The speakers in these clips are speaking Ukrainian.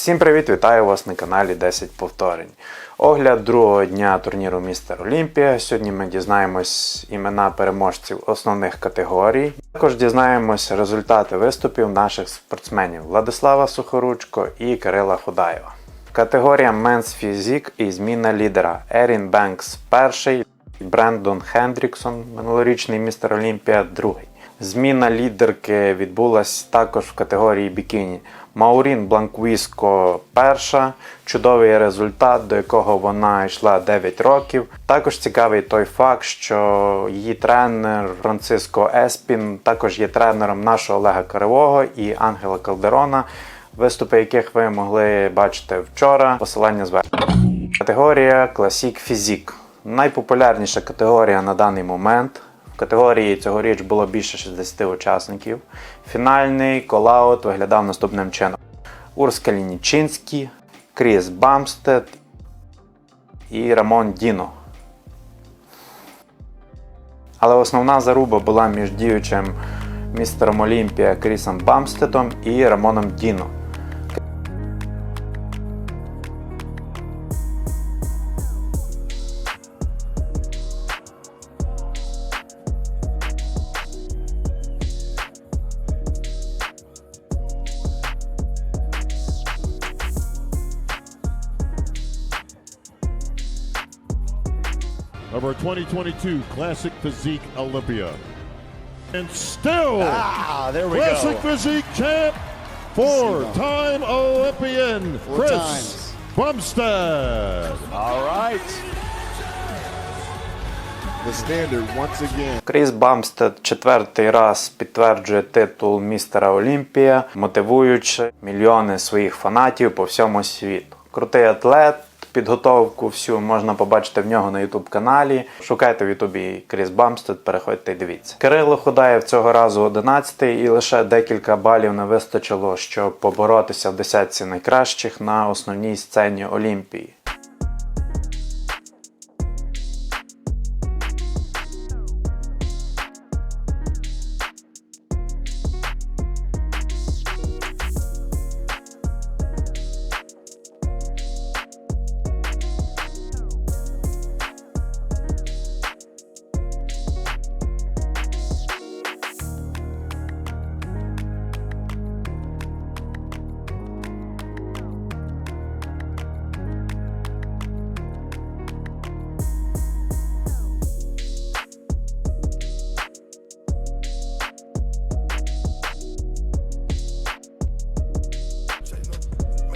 Всім привіт! Вітаю вас на каналі 10 повторень. Огляд другого дня турніру Містер Олімпія. Сьогодні ми дізнаємось імена переможців основних категорій. Також дізнаємось результати виступів наших спортсменів Владислава Сухоручко і Кирила Худаєва. Категорія Men's Physique і зміна лідера Ерін Бенкс перший, Брендон Хендріксон, минулорічний містер Олімпія, другий. Зміна лідерки відбулась також в категорії бікіні. Маурін Бланквіско перша. Чудовий результат, до якого вона йшла 9 років. Також цікавий той факт, що її тренер Франциско Еспін також є тренером нашого Олега Кривого і Ангела Калдерона, виступи яких ви могли бачити вчора. Посилання зверху. Категорія Classic Physique. Найпопулярніша категорія на даний момент. Категорії цьогоріч було більше 60 учасників. Фінальний колаут виглядав наступним чином: Урс Калінічинський, Кріс Бамстед і Рамон Діно. Але основна заруба була між діючим містером Олімпія Крісом Бамстедом і Рамоном Діно. Of our 2022 Classic Physique Olympia. And still, Ah, there we Classic go. Physique champ, four-time Olympian Four Chris times. Bumstead. All right. The standard once again. Кріс Бамстед четвертий раз підтверджує титул містера Олімпія, мотивуючи мільйони своїх фанатів по всьому світу. Крутий атлет. Підготовку всю можна побачити в нього на Ютуб каналі. Шукайте в Ютубі Кріс Бамстед, переходьте і дивіться. Кирило Худаєв цього разу 11 і лише декілька балів не вистачило, щоб поборотися в десятці найкращих на основній сцені Олімпії.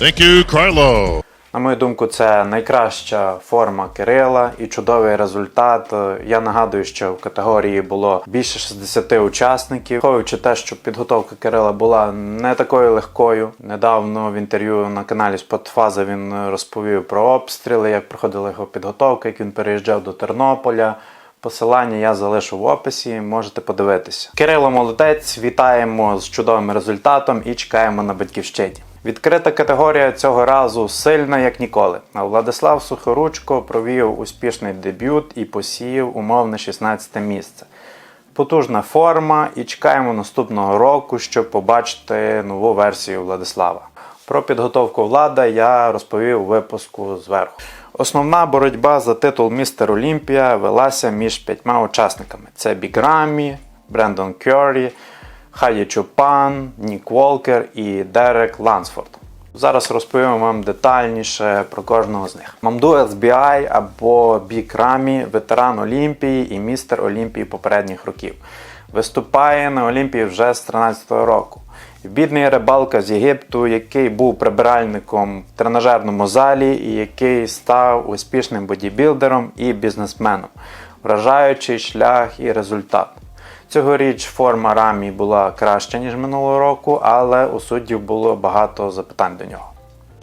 Thank you, Carlo. На мою думку, це найкраща форма Кирила і чудовий результат. Я нагадую, що в категорії було більше 60 учасників. Враховуючи те, що підготовка Кирила була не такою легкою. Недавно в інтерв'ю на каналі Спотфаза він розповів про обстріли, як проходила його підготовка, як він переїжджав до Тернополя. Посилання я залишу в описі, можете подивитися. Кирило молодець, вітаємо з чудовим результатом і чекаємо на батьківщині. Відкрита категорія цього разу сильна як ніколи. Владислав Сухоручко провів успішний дебют і посіяв умовне 16 місце. Потужна форма і чекаємо наступного року, щоб побачити нову версію Владислава. Про підготовку влада я розповів у випуску зверху. Основна боротьба за титул містер Олімпія велася між п'ятьма учасниками: це Біг Рамі, Брендон Кьорі, Хаді Чупан, Нік Волкер і Дерек Лансфорд. Зараз розповім вам детальніше про кожного з них. Мамду SBI або Бік Рамі, ветеран Олімпії і містер Олімпії попередніх років. Виступає на Олімпії вже з 13-го року. Бідний рибалка з Єгипту, який був прибиральником в тренажерному залі і який став успішним бодібілдером і бізнесменом, вражаючий шлях і результат. Цьогоріч форма Рамі була краща, ніж минулого року, але у суддів було багато запитань до нього.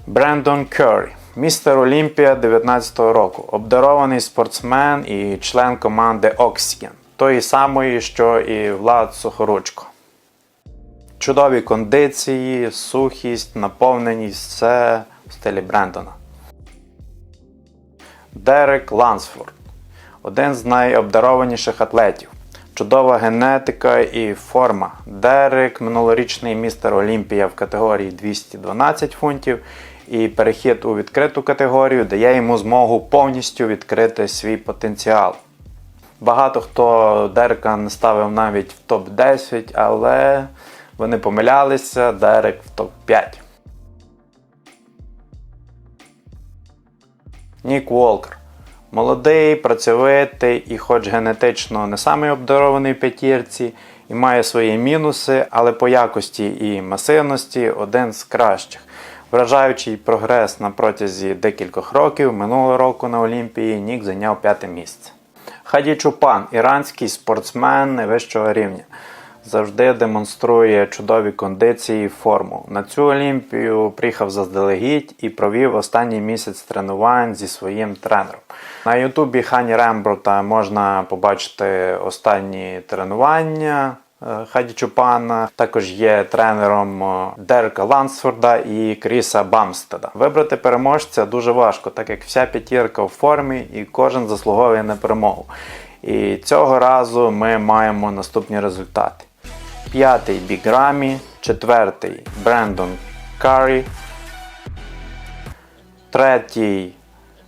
Брендон Curry, містер Олімпія 19-го року, обдарований спортсмен і член команди Oxygen, тої самої, що і Влад Сухоручко. Чудові кондиції, сухість, наповненість все в стилі Брендона. Дерек Лансфорд один з найобдарованіших атлетів. Чудова генетика і форма. Дерек, минулорічний містер Олімпія в категорії 212 фунтів. І перехід у відкриту категорію дає йому змогу повністю відкрити свій потенціал. Багато хто Дерека не ставив навіть в топ-10, але вони помилялися, Дерек в топ-5. Нік Волкер. Молодий, працьовитий і, хоч генетично не самий обдарований в п'ятірці, і має свої мінуси, але по якості і масивності один з кращих. Вражаючий прогрес на протязі декількох років, минулого року на Олімпії Нік зайняв п'яте місце. Хаді Чупан, іранський спортсмен найвищого рівня, завжди демонструє чудові кондиції і форму. На цю Олімпію приїхав заздалегідь і провів останній місяць тренувань зі своїм тренером. На Ютубі Хані Ремброта можна побачити останні тренування. е, Хаді Чупана також є тренером е, Дерека Лансфорда і Кріса Бамстеда. Вибрати переможця дуже важко, так як вся п'ятірка в формі і кожен заслуговує на перемогу. І цього разу ми маємо наступні результати: п'ятий Біг Рамі, четвертий Брендон Каррі, третій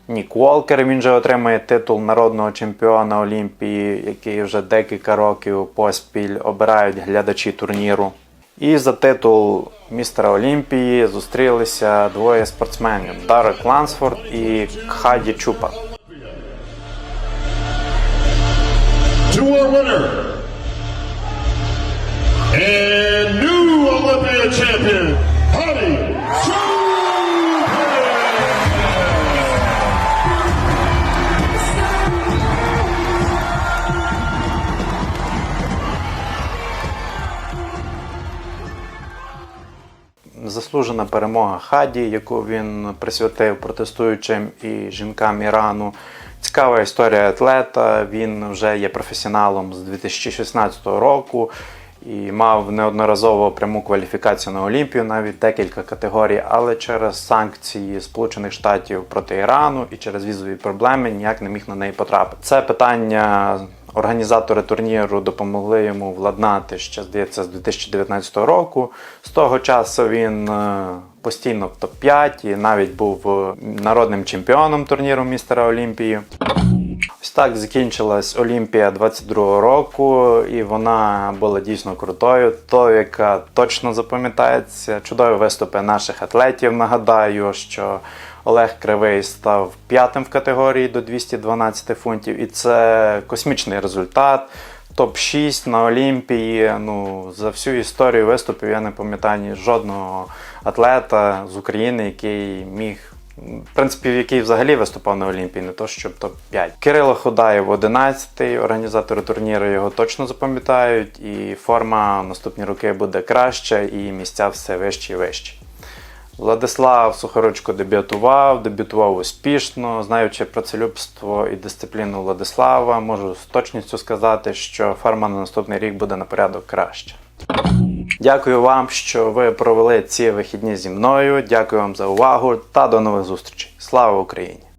Нік Волкер. Він же отримує титул народного чемпіона Олімпії, який вже декілька років поспіль обирають глядачі турніру. І за титул містера Олімпії зустрілися двоє спортсменів: Дарек Лансфорд і Кхаді Чупа. To our winner and new Olympia champion, Honey Заслужена перемога Хаді, яку він присвятив протестуючим і жінкам Ірану. Цікава історія атлета. Він вже є професіоналом з 2016 року і мав неодноразово пряму кваліфікацію на Олімпію, навіть декілька категорій, але через санкції Сполучених Штатів проти Ірану і через візові проблеми ніяк не міг на неї потрапити. Це питання організатори турніру допомогли йому владнати ще, здається, з 2019 року. З того часу він е, постійно в топ-5 і навіть був е, народним чемпіоном турніру містера Олімпії. Ось так закінчилась Олімпія 22 року, і вона була дійсно крутою, тою, яка точно запам'ятається. Чудові виступи наших атлетів. Нагадаю, що Олег Кривий став п'ятим в категорії до 212 фунтів, і це космічний результат. Топ-6 на Олімпії. Ну, за всю історію виступів я не пам'ятаю жодного атлета з України, який міг в принципі, який взагалі виступав на Олімпії, не то щоб топ-5. Кирило Худаєв 11-й, організатори турніру його точно запам'ятають, і форма в наступні роки буде краща, і місця все вищі і вищі. Владислав Сухоручко дебютував, дебютував успішно. Знаючи працелюбство і дисципліну Владислава, можу з точністю сказати, що форма на наступний рік буде на порядок краще. Дякую вам, що ви провели ці вихідні зі мною. Дякую вам за увагу та до нових зустрічей. Слава Україні!